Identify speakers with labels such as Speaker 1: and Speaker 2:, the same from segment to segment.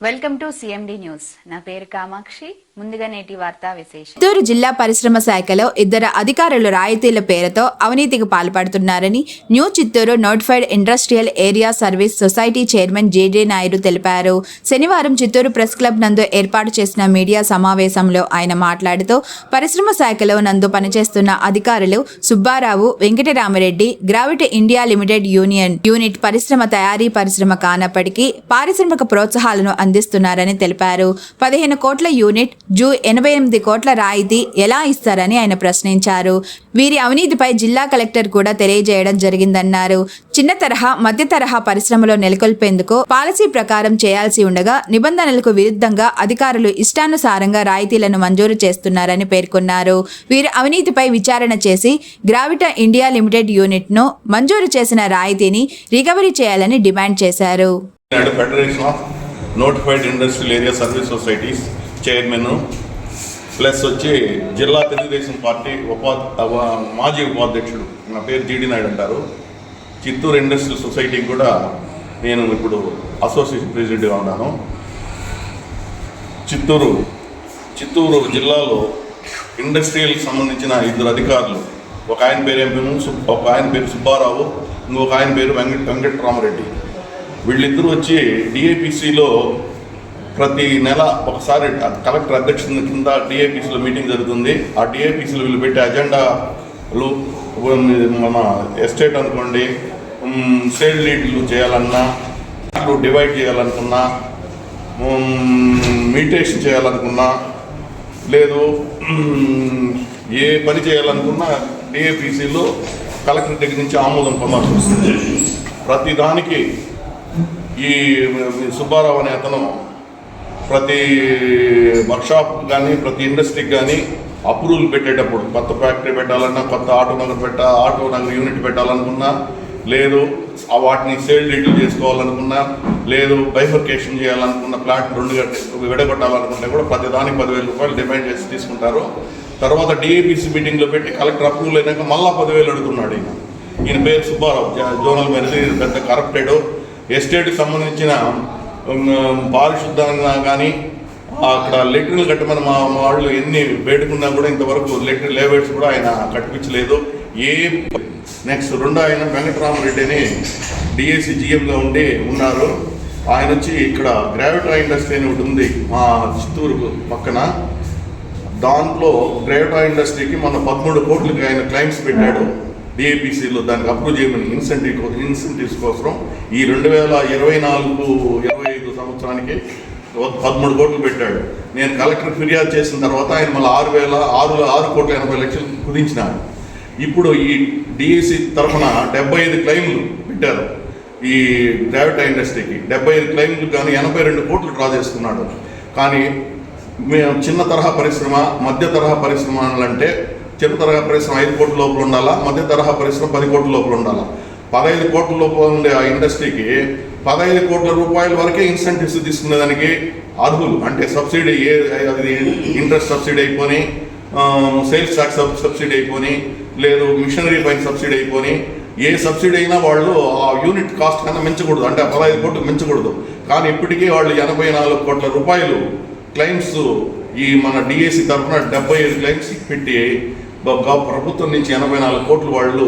Speaker 1: Welcome to CMD news. నా పేరు కామాక్షి. ముందుగా నేటి వార్తా విశేషం
Speaker 2: చిత్తూరు జిల్లా పరిశ్రమ శాఖలో ఇద్దరు అధికారులు రాయితీల పేరుతో అవినీతికి పాల్పడుతున్నారని new Chittoor notified industrial area service society chairman JJ Naidu తెలిపారు. శనివారం చిత్తూరు ప్రెస్ క్లబ్ నందు ఏర్పాటు చేసిన మీడియా సమావేశంలో ఆయన మాట్లాడుతూ పరిశ్రమ శాఖలో నందు పనిచేస్తున్న అధికారులు Subbarao Venkataramareddy gravity India limited union unit పరిశ్రమ తయారీ పరిశ్రమ కానప్పటికీ పారిశ్రామిక ప్రోత్సాహాలను అందిస్తున్నారని తెలిపారు. పదిహేను కోట్ల యూనిట్ జూ ఎనభై ఎనిమిది కోట్ల రాయితీ ఎలా ఇస్తారని ఆయన ప్రశ్నించారు. వీరి అవినీతిపై జిల్లా కలెక్టర్ కూడా తెలియజేయడం జరిగిందన్నారు. చిన్న తరహా మధ్య తరహా పరిశ్రమలో నెలకొల్పేందుకు పాలసీ ప్రకారం చేయాల్సి ఉండగా నిబంధనలకు విరుద్ధంగా అధికారులు ఇష్టానుసారంగా రాయితీలను మంజూరు చేస్తున్నారని పేర్కొన్నారు. వీరి అవినీతిపై విచారణ చేసి గ్రావిటా ఇండియా లిమిటెడ్ యూనిట్ను మంజూరు చేసిన రాయితీని రికవరీ చేయాలని డిమాండ్ చేశారు.
Speaker 3: Notified industrial area service societies chairman plus వచ్చి జిల్లా తెలుగుదేశం పార్టీ ఉపా మాజీ ఉపాధ్యక్షుడు. నా పేరు జీడి నాయుడు అంటారు. చిత్తూరు ఇండస్ట్రియల్ సొసైటీకి కూడా నేను ఇప్పుడు అసోసియేషన్ ప్రెసిడెంట్గా ఉన్నాను. చిత్తూరు చిత్తూరు జిల్లాలో ఇండస్ట్రియల్కి సంబంధించిన ఇద్దరు అధికారులు ఒక ఆయన పేరు ఎంపీ ఒక ఆయన పేరు సుబ్బారావు ఇంకొక ఆయన పేరు వెంకట వెంకటరామరెడ్డి. వీళ్ళిద్దరూ వచ్చి డిఏపిసిలో ప్రతి నెల ఒకసారి కలెక్టర్ అధ్యక్షత కింద డిఏపిసిలో మీటింగ్ జరుగుతుంది. ఆ డిఏపిసిలో వీళ్ళు పెట్టే అజెండాలు మన ఎస్టేట్ అనుకోండి సేల్ లీడ్లు చేయాలన్నా డివైడ్ చేయాలనుకున్నా మీటేషన్ చేయాలనుకున్నా లేదు ఏ పని చేయాలనుకున్నా డిఏపిసిలో కలెక్టర్ దగ్గర నుంచి ఆమోదం పొందాల్సి వస్తుంది. ప్రతిదానికి ఈ సుబ్బారావు అనే అతను ప్రతి వర్క్షాప్ కానీ ప్రతి ఇండస్ట్రీకి కానీ అప్రూవల్ పెట్టేటప్పుడు కొత్త ఫ్యాక్టరీ పెట్టాలన్నా కొత్త ఆటో నగర్ పెట్ట ఆటో నగర్ యూనిట్ పెట్టాలనుకున్నా లేదు వాటిని సేల్ డీటెయిల్ చేసుకోవాలనుకున్నా లేదు బైఫర్కేషన్ చేయాలనుకున్న ప్లాట్ రెండు విడగొట్టాలనుకుంటే కూడా ప్రతి దానికి పదివేల రూపాయలు డిమాండ్ చేసి తీసుకుంటారు. తర్వాత డిఏపిసి మీటింగ్లో పెట్టి కలెక్టర్ అప్రూవల్ అయినాక మళ్ళీ పదివేలు అడుగుతున్నాడు ఈయన. ఈయన పేరు సుబ్బారావు జోనల్ మేనేజర్ పెద్ద కరప్టెడ్ ఎస్టేట్కి సంబంధించిన ఉమ్, పారిశుద్ధంగా కానీ అక్కడ లెటర్లు కట్టమని మా వాళ్ళు ఎన్ని వేడుకున్నా కూడా ఇంతవరకు లెటర్ లేబర్స్ కూడా ఆయన కట్టించలేదు. ఏ నెక్స్ట్ రెండో ఆయన వెంకటరామరెడ్డి అని డిఎస్సి జిఎంలో ఉండి ఉన్నారు. ఆయన వచ్చి ఇక్కడ గ్రావిటా ఇండస్ట్రీ అని ఒకటి ఉంది మా చిత్తూరు పక్కన. దాంట్లో గ్రావిటా ఇండస్ట్రీకి మన పదమూడు కోట్లకి ఆయన క్లైమ్స్ పెట్టాడు. డిఏపిసిలో దానికి అప్రూవ్ చేయమని ఇన్సెంటివ్ ఇన్సెంటివ్స్ కోసం ఈ రెండు వేల ఇరవై నాలుగు ఇరవై ఐదు సంవత్సరానికి ఒక పదమూడు కోట్లు పెట్టాడు. నేను కలెక్టర్ ఫిర్యాదు చేసిన తర్వాత ఆయన మళ్ళీ ఆరు వేల ఆరు ఆరు కోట్ల ఎనభై లక్షలు కుదించినారు. ఇప్పుడు ఈ డిఏసి తరఫున డెబ్బై ఐదు క్లైమ్లు పెట్టారు ఈ గ్రావిటా ఇండస్ట్రీకి. డెబ్బై ఐదు క్లెయిమ్లు కానీ ఎనభై రెండు కోట్లు డ్రా చేసుకున్నాడు కానీ మేము చిన్న తరహా పరిశ్రమ మధ్య తరహా పరిశ్రమలు అంటే చిన్న తరహా పరిశ్రమ ఐదు కోట్ల లోపల ఉండాలా? మధ్య తరహా పరిశ్రమ పది కోట్ల లోపల ఉండాలా? పదహైదు కోట్ల లోపల ఉండే ఆ ఇండస్ట్రీకి పదహైదు కోట్ల రూపాయల వరకే ఇన్సెంటివ్స్ తీసుకునేదానికి అర్హులు. అంటే సబ్సిడీ ఏ అది ఇంట్రెస్ట్ సబ్సిడీ అయిపోయి సేల్స్ ట్యాక్స్ సబ్సిడీ అయిపోయి లేదు మిషనరీ పైన సబ్సిడీ అయిపోయి ఏ సబ్సిడీ అయినా వాళ్ళు ఆ యూనిట్ కాస్ట్ కన్నా మించకూడదు. అంటే ఆ పదహైదు కోట్లు మించకూడదు. కానీ ఇప్పటికీ వాళ్ళు ఎనభై నాలుగు కోట్ల రూపాయలు క్లైమ్స్ ఈ మన డిఎస్సి తరఫున డెబ్బై ఐదు క్లైమ్స్ పెట్టి ప్రభుత్వం నుంచి ఎనభై నాలుగు కోట్లు వాళ్ళు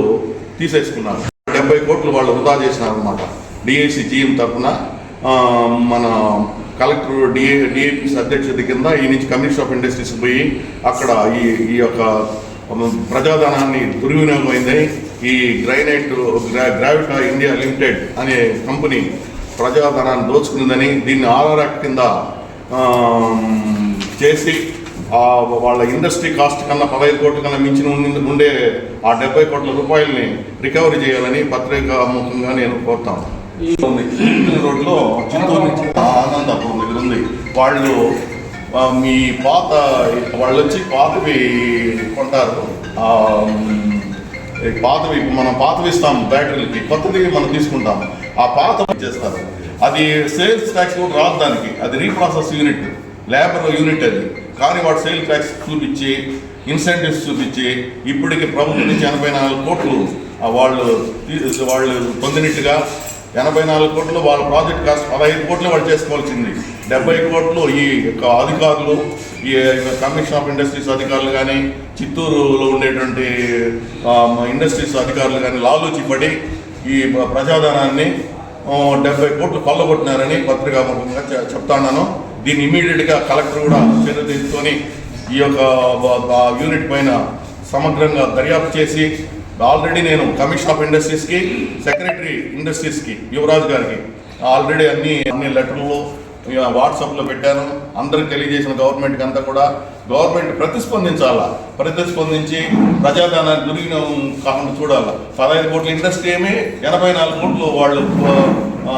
Speaker 3: తీసేసుకున్నారు. డెబ్బై కోట్లు వాళ్ళు వృధా చేసినారనమాట అనమాట జీఎం తరఫున మన కలెక్టర్ డిఏ డిఏపిసి అధ్యక్షత కింద ఈ నుంచి కమిషన్ ఆఫ్ ఇండస్ట్రీస్ పోయి అక్కడ ఈ ఈ యొక్క ప్రజాధనాన్ని దుర్వినియోగమైందని ఈ గ్రైనైట్ గ్రావిటా ఇండియా లిమిటెడ్ అనే కంపెనీ ప్రజాధనాన్ని దోచుకుందని దీన్ని ఆర్ఆర్ యాక్ట్ కింద చేసి వాళ్ళ ఇండస్ట్రీ కాస్ట్ కన్నా పదహైదు కోట్ల కన్నా మించిన ఉండి- ఆ డెబ్బై కోట్ల రూపాయలని రికవరీ చేయాలని పత్రికా ముఖంగా నేను కోరుతాను రోడ్లో ఆనందపురం దగ్గర ఉంది. వాళ్ళు మీ పాత వాళ్ళు వచ్చి పాతవి కొంటారు. పాతవి మనం పాతవి ఇస్తాం బ్యాటరీలకి కొత్తది మనం తీసుకుంటాం. ఆ పాత చేస్తారు. అది సేల్స్ ట్యాక్స్ కూడా రాదు దానికి. అది రీప్రాసెస్ యూనిట్ లేబర్ యూనిట్ అది. కానీ వాడు సేల్ ట్యాక్స్ చూపించి ఇన్సెంటివ్స్ చూపించి ఇప్పటికి ప్రభుత్వం నుంచి ఎనభై నాలుగు కోట్లు వాళ్ళు వాళ్ళు పొందినట్టుగా ఎనభై నాలుగు కోట్లు వాళ్ళ ప్రాజెక్ట్ కాస్ట్ పదహైదు కోట్లు వాళ్ళు చేసుకోవాల్సింది. డెబ్బై కోట్లు ఈ యొక్క అధికారులు ఈ కమిషన్ ఆఫ్ ఇండస్ట్రీస్ అధికారులు కానీ చిత్తూరులో ఉండేటువంటి ఇండస్ట్రీస్ అధికారులు కానీ లాలూచి పడి ఈ ప్రజాధనాన్ని డెబ్బై కోట్లు కొల్లగొట్టినారని పత్రికాముఖంగా చెప్తాను దీన్ని ఇమీడియట్గా కలెక్టర్ కూడా చర్య తీసుకొని ఈ యొక్క యూనిట్ పైన సమగ్రంగా దర్యాప్తు చేసి ఆల్రెడీ నేను కమిషన్ ఆఫ్ ఇండస్ట్రీస్కి సెక్రటరీ ఇండస్ట్రీస్కి యువరాజ్ గారికి ఆల్రెడీ అన్ని అన్ని లెటర్లు వాట్సాప్లో పెట్టాను. అందరికి తెలియజేసిన గవర్నమెంట్కి అంతా కూడా గవర్నమెంట్ ప్రతిస్పందించాలా? ప్రతిస్పందించి ప్రజాధనాన్ని దుర్వినియోగం కాకుండా చూడాలా? పదహైదు కోట్ల ఇండస్ట్రీ ఏమి ఎనభై నాలుగు కోట్లు వాళ్ళు ఆ,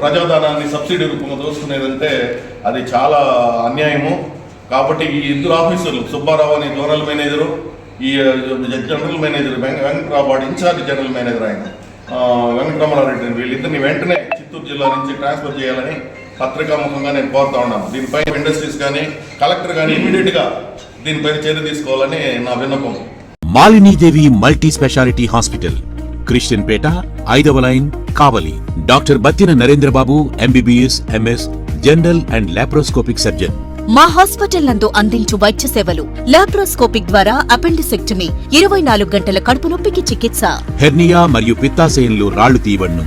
Speaker 3: ప్రజాధనాన్ని సబ్సిడీ రూపంలో దోచుకునేదంటే అది చాలా అన్యాయము. కాబట్టి ఈ ఇద్దరు ఆఫీసర్లు సుబ్బారావు అని జోనల్ మేనేజరు ఈ జనరల్ మేనేజర్ వెంక వాడు ఇన్ఛార్జ్ జనరల్ మేనేజర్ ఆయన. ఆ, వెంకటరమణారెడ్డి వీళ్ళిద్దరిని వెంటనే చిత్తూరు జిల్లా నుంచి ట్రాన్స్ఫర్ చేయాలని పత్రికాముఖంగా నేను కోరుతా ఉన్నాను. దీనిపై ఇండస్ట్రీస్ కానీ కలెక్టర్ కానీ ఇమీడియట్గా దీనిపైన చర్య తీసుకోవాలని నా విన్నపం.
Speaker 4: Malinidevi multi specialty hospital Christian పేట ఐదవ line Kavali. Doctor Battina Narendrababu MBBS MS general and laparoscopic surgeon.
Speaker 5: మా హాస్పిటల్ నందు అందించు వైద్య సేవలు. లాప్రోస్కోపిక్ ద్వారా అపెండిసెక్టమీ ఇరవై నాలుగు గంటల కడుపు నొప్పికి చికిత్స.
Speaker 4: హెర్నియా మరియు పిత్తాశయంలో రాళ్ళు తీయబడును.